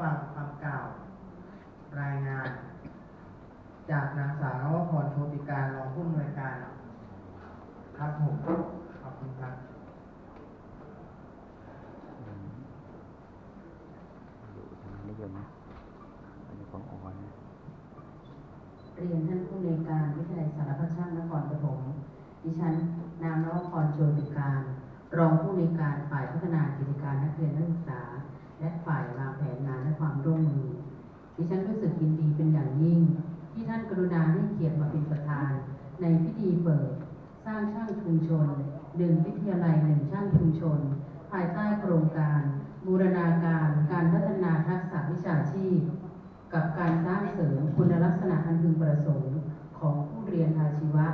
ฟังคำกล่าว รายงาน จากนางสาวนวพรโชติการรองผู้อำนวยการครับผมขอบคุณครับอยู่ทางนิยมนะอันนี้ของอ่อนนะเรียนท่านผู้ในวยการวิทยาลัยสารพัดช่างนครปฐมดิฉันนางนวพรโชติการ รองผู้ในวยการฝ่ายพัฒนากิจการนักเรียนนักศึกษา และฝ่ายวางแผนงานและความร่วมมือ ดิฉันรู้สึกยินดีเป็นอย่างยิ่ง ที่ท่านกรุณาให้เกียรติมาเป็นประธาน ในพิธีเปิด สร้างช่างชุมชนหนึ่งวิทยาลัยหนึ่งช่างชุมชน ภายใต้โครงการ บูรณาการการพัฒนาทักษะวิชาชีพ กับการสร้างเสริมคุณลักษณะอันพึงประสงค์ของผู้เรียนอาชีวะ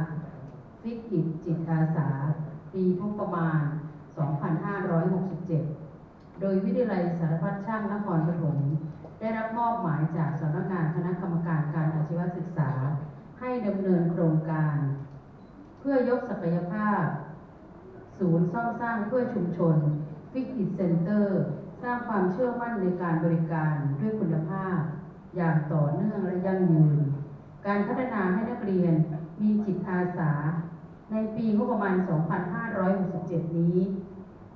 ฟิกอิตจิตอาสา ปีงบประมาณ 2567 โดยวิทยาลัยสารพัดช่างนครปฐมได้รับมอบหมายจากสำนักงานคณะกรรมการการอาชีวศึกษา ให้ดำเนินโครงการ เพื่อยกศักยภาพ ศูนย์ซ่อมสร้างเพื่อชุมชนฟิกอิตเซ็นเตอร์สร้างความเชื่อมั่นในการบริการด้วยคุณภาพ อย่างต่อเนื่องและยั่งยืน การพัฒนาให้นักเรียนมีจิตอาสา ในปีงบประมาณ 2567 นี้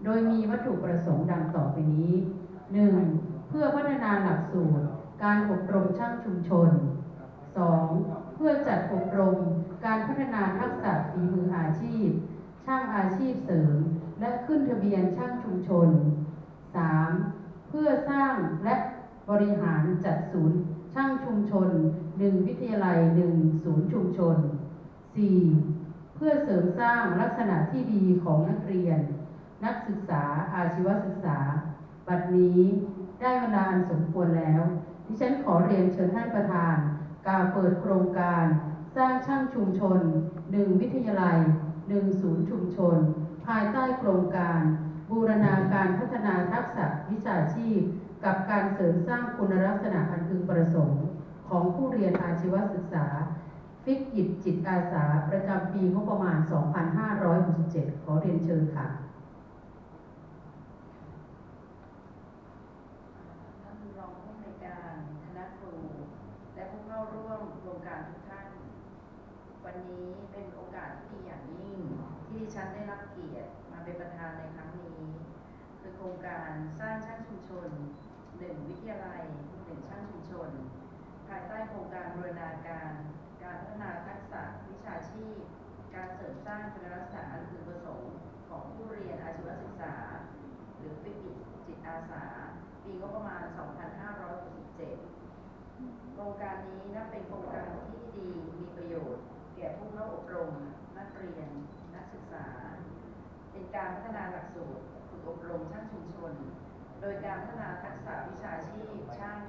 โดยมีวัตถุประสงค์ดังต่อไปนี้ 1. เพื่อพัฒนาหลักสูตร การอบรมช่างชุมชน 2. เพื่อจัดอบรมการพัฒนาทักษะฝีมืออาชีพ ช่างอาชีพเสริม และขึ้นทะเบียนช่างชุมชน 3. เพื่อสร้างและบริหารจัดศูนย์ช่างชุมชน 1 วิทยาลัย 1 ศูนย์ชุมชน 4. เพื่อเสริมสร้างลักษณะที่ดีของนักเรียน นักศึกษาอาชีวศึกษา บัดนี้ได้เวลาอันสมควรแล้ว ดิฉันขอเรียนเชิญท่านประธาน กล่าวเปิดโครงการ สร้างช่างชุมชน1วิทยาลัย1ศูนย์ชุมชน ภายใต้โครงการ บูรณาการพัฒนาทักษะวิชาชีพ กับการเสริมสร้างคุณลักษณะอันพึงประสงค์ ของผู้เรียนอาชีวศึกษา ฟิกกิจจิตอาสาประจำปีงบประมาณ 2567 ขอเรียนเชิญค่ะ ท่านรองผู้อำนวยการคณะครู และผู้เข้าร่ วมโครงการทุกท่าน วันนี้เป็นโอกาสที่อย่างยิ่ง ที่ดิฉันได้รับเกียรติมาเป็นประธานในครั้งนี้ คือโครงการสร้างช่างชุมชนหนึ่งวิทยาลัยหนึ่งช่างชุมชน ภายใต้โครงการบูรณาการ การพัฒนาทักษะวิชาชีพ การเสริมสร้างคุณลักษณะอันพึงประสงค์ของผู้เรียนอาชีวศึกษา หรือฟิกิจจิตอาสา ปีงบประมาณ 2567 ครงการนี้นับเป็นโครงการที่ดีมีประโยชน์ แก่ผู้เข้าอบรม นักเรียน นักศึกษา เป็นการพัฒนาหลักสูตรฝึกอบรมช่างชุมชน โดยการพัฒนาทักษะวิชาชีพช่าง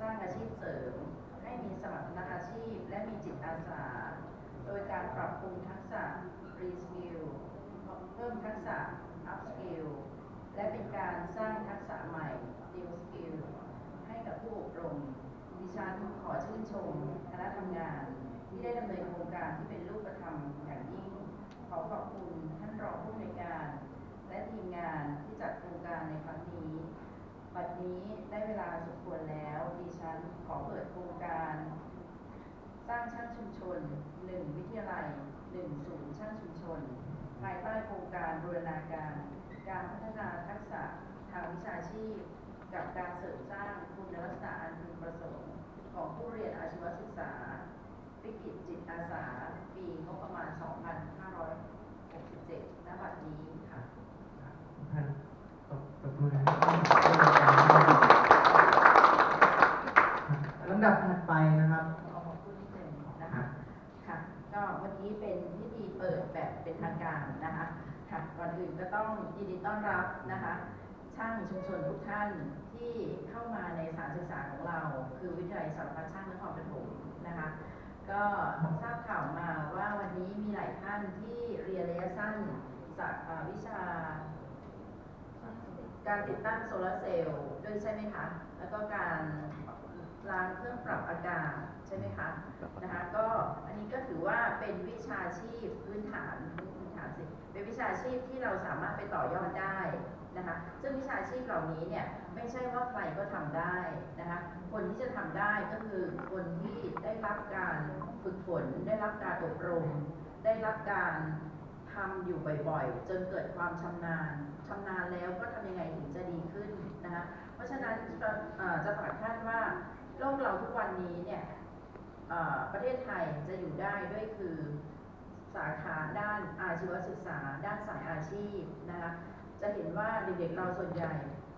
สร้างอาชีพเสริม ให้มีสมรรถนะอาชีพและมีจิตอาสา โดยการปรับปรุงทักษะ reskill เพิ่มทักษะ upskill และเป็นการสร้างทักษะใหม่ new skill ให้กับผู้อบรม ดิฉันขอชื่นชมคณะทำงาน ที่ได้ดำเนินโครงการที่เป็นรูปธรรมอย่างยิ่ง ขอขอบคุณท่านรองผู้อำนวยการ และทีมงานที่จัดโครงการในครั้งนี้ บัดนี้ได้เวลาสมควรแล้ว ดิฉันขอเปิดโครงการ สร้างช่างชุมชน 1 วิทยาลัย 1 ศูนย์ช่างชุมชน ภายใต้โครงการบูรณาการ การพัฒนาทักษะทางวิชาชีพ กับการเสริมสร้างคุณลักษณะอันพึงประสงค์ของผู้เรียนอาชีวศึกษา วิกฤตจิตอาสา ปีงบประมาณ 2567ณบัดนี้ค่ะตบตบมือให้ท่านผู้อำนวยการลำดับถัดไปนะครับขอขอบคุณที่หนึ่งนะคะค่ะก็วันนี้เป็นพิธีเปิดแบบเป็นทางการนะคะค่ะก่อนอื่นก็ต้องยินดีต้อนรับนะคะ ช่างชุมชนทุกท่านที่เข้ามาในสถานศึกษาของเรา คือวิทยาลัยสารพัดช่างนครปฐมนะคะ ก็ทราบข่าวมาว่าวันนี้มีหลายท่านที่เรียนระยะสั้นจากวิชา การติดตั้งโซลาเซลล์ด้วยใช่ไหมคะ แล้วก็การล้างเครื่องปรับอากาศใช่ไหมคะนะคะก็อันนี้ก็ถือว่าเป็นวิชาชีพพื้นฐานพื้นฐานสิเป็นวิชาชีพที่เราสามารถไปต่อยอดได้ นะคะซึ่งวิชาชีพเหล่านี้เนี่ยไม่ใช่ว่าใครก็ทำได้นะคะคนที่จะทำได้ก็คือคนที่ได้รับการฝึกฝน ได้รับการอบรม ได้รับการทำอยู่บ่อยๆ จนเกิดความชำนาญชำนาญแล้วก็ทำยังไงถึงจะดีขึ้นนะคะเพราะฉะนั้นจะจะฝากท่านว่าโลกเราทุกวันนี้เนี่ยประเทศไทยจะอยู่ได้ด้วยคือสาขาด้านอาชีวศึกษา ด้านสายอาชีพนะคะ จะเห็นว่าเด็กๆเราส่วนใหญ่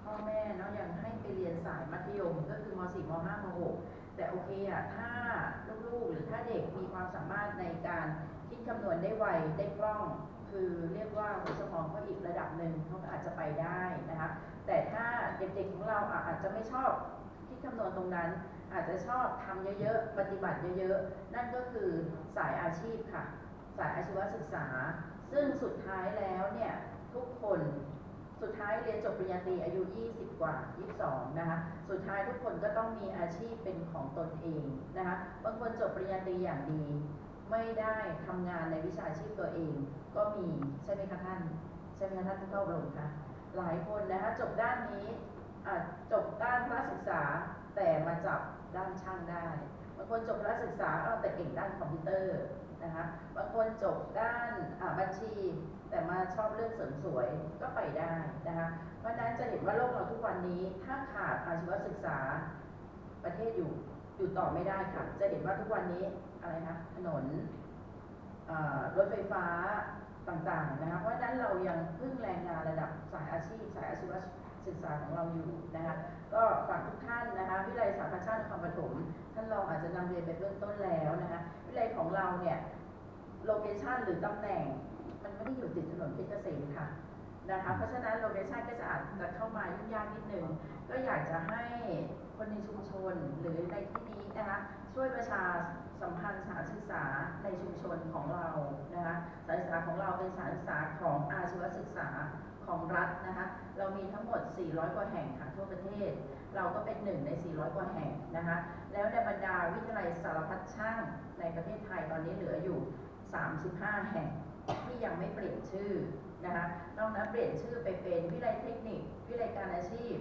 พ่อแม่เนาะยังให้ไปเรียนสายมัธยมก็คือม .4 ม .5 ม .6 แต่โอเคอะถ้าลูกๆหรือถ้าเด็กมีความสามารถในการคิดคำนวณได้ไวได้คล่อง คือเรียกว่าหัวสมองเขาอีกระดับหนึ่งเขาก็อาจจะไปได้นะคะแต่ถ้าเด็กๆของเราอะอาจจะไม่ชอบคิดคำนวณตรงนั้น อาจจะชอบทำเยอะๆปฏิบัติเยอะๆ นั่นก็คือสายอาชีพค่ะ สายอาชีวศึกษา ซึ่งสุดท้ายแล้วเนี่ยทุกคน สุดท้ายเรียนจบปริญญาตรีอายุ 20 กว่า 22 นะคะ สุดท้ายทุกคนก็ต้องมีอาชีพเป็นของตนเองนะคะ บางคนจบปริญญาตรีอย่างดี ไม่ได้ทำงานในวิชาชีพตัวเอง ก็มีใช่ไหมคะท่าน ใช่ไหมคะท่านผู้เข้าอบรมคะหลายคนนะคะจบด้านนี้จบด้านพระศึกษาแต่มาจับด้านช่างได้ บางคนจบพระศึกษาเอาแต่เก่งด้านคอมพิวเตอร์นะคะ บางคนจบด้านบัญชี แต่มาชอบเรื่องเสริมสวยก็ไปได้นะคะ เพราะนั้นจะเห็นว่าโลกเราทุกวันนี้ถ้าขาดอาชีวศึกษาประเทศอยู่อยู่ต่อไม่ได้ค่ะ จะเห็นว่าทุกวันนี้อะไรนะถนนรถไฟฟ้าต่างๆนะคะ เพราะฉะนั้นเรายังพึ่งแรงงานระดับสายอาชีพ สายอาชีวศึกษาของเราอยู่นะคะ ก็ฝากทุกท่านนะคะ วิทยาลัยสาขาชาตินครปฐมท่านรองอาจจะนำเรียนไปเบื้องต้นแล้วนะคะ วิทยาลัยของเราเนี่ย โลเคชันหรือตำแหน่ง มันไม่ได้อยู่ติดถนนเพชรเกษมค่ะนะคะเพราะฉะนั้นโลเคชันก็จะอาจจะเข้ามายุ่งยากนิดนึงก็อยากจะให้คนในชุมชนหรือในที่นี้นะคะช่วยประชาสัมพันธ์สถานศึกษาในชุมชนของเรานะคะสถานศึกษาของเราเป็นสถานศึกษาของอาชีวศึกษาของรัฐนะคะเรามีทั้งหมด 400 กว่าแห่งค่ะทั่วประเทศ เราก็เป็นหนึ่งใน 400 กว่าแห่งนะคะแล้วในบรรดาวิทยาลัยสารพัดช่างในประเทศไทยตอนนี้เหลืออยู่ 35 แห่ง ที่ยังไม่เปลี่ยนชื่อนะคะนอกนั้นเปลี่ยนชื่อไปเป็นวิทยาลัยเทคนิค วิทยาลัยการอาชีพ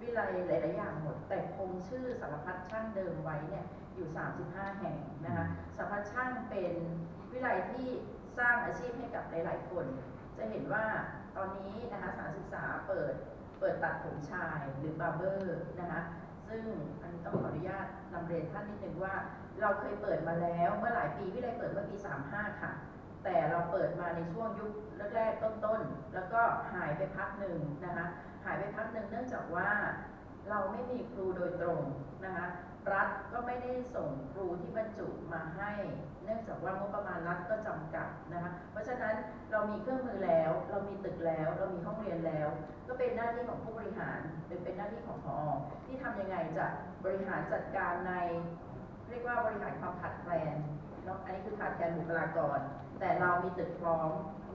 วิทยาลัยหลายๆอย่างหมด แต่คงชื่อสารพัดช่างเดิมไว้เนี่ยอยู่ 35 แห่งนะคะสารพัดช่างเป็นวิทยาลัยที่สร้างอาชีพให้กับหลาย ๆ คน จะเห็นว่าตอนนี้นะคะสถานศึกษาเปิดเปิดตัดผมชายหรือบาร์เบอร์นะคะซึ่งอันนี้ต้องขออนุญาตนำเรียนท่านนิดนึงว่า เราเคยเปิดมาแล้วเมื่อหลายปีวิทยาลัยเปิดเมื่อปี 35 ค่ะ แต่เราเปิดมาในช่วงยุคแรกๆต้นๆ แล้วก็หายไปพักหนึ่งนะคะ หายไปพักหนึ่งเนื่องจากว่าเราไม่มีครูโดยตรงนะคะ รัฐก็ไม่ได้ส่งครูที่บรรจุมาให้ เนื่องจากว่างบประมาณรัฐก็จำกัดนะคะ เพราะฉะนั้นเรามีเครื่องมือแล้ว เรามีตึกแล้ว เรามีห้องเรียนแล้ว ก็เป็นหน้าที่ของผู้บริหารหรือเป็นหน้าที่ของพอที่ทำยังไงจะบริหารจัดการใน เรียกว่าบริหารความขาดแคลน เนาะอันนี้คือขาดแคลนบุคลากร แต่เรามีตึกพร้อม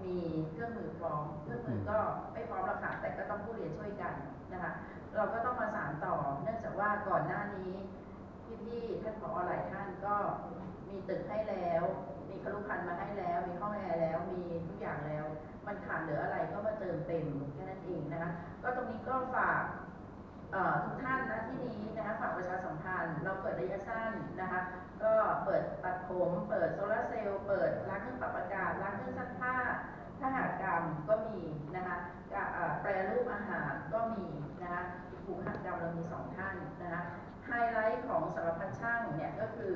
มีเครื่องมือพร้อม เครื่องมือก็ไม่พร้อมหรอกค่ะแต่ก็ต้องผู้เรียนช่วยกันนะคะ เราก็ต้องมาสานต่อ เนื่องจากว่าก่อนหน้านี้พี่ๆท่านผอหลายท่านก็มีตึกให้แล้ว มีครุพันธ์มาให้แล้ว มีห้องแอร์แล้ว มีทุกอย่างแล้ว มันขาดเหลืออะไรก็มาเติมเต็มแค่นั้นเองนะคะ ก็ตรงนี้ก็ฝาก ทุกท่านนะที่นี้นะคะฝากประชาสัมพันธ์ เราเปิดระยะสั้นนะคะก็เปิดตัดผม เปิดโซลาร์เซลล์เปิดล้างเครื่องปรับอากาศล้างเครื่องซักผ้าทหารกรรมก็มีนะคะแปรรูปอาหารก็มีนะคะผูกหัตถกรรมเรามีสองท่านนะคะไฮไลท์ของสารพัดช่างเนี่ยก็คือ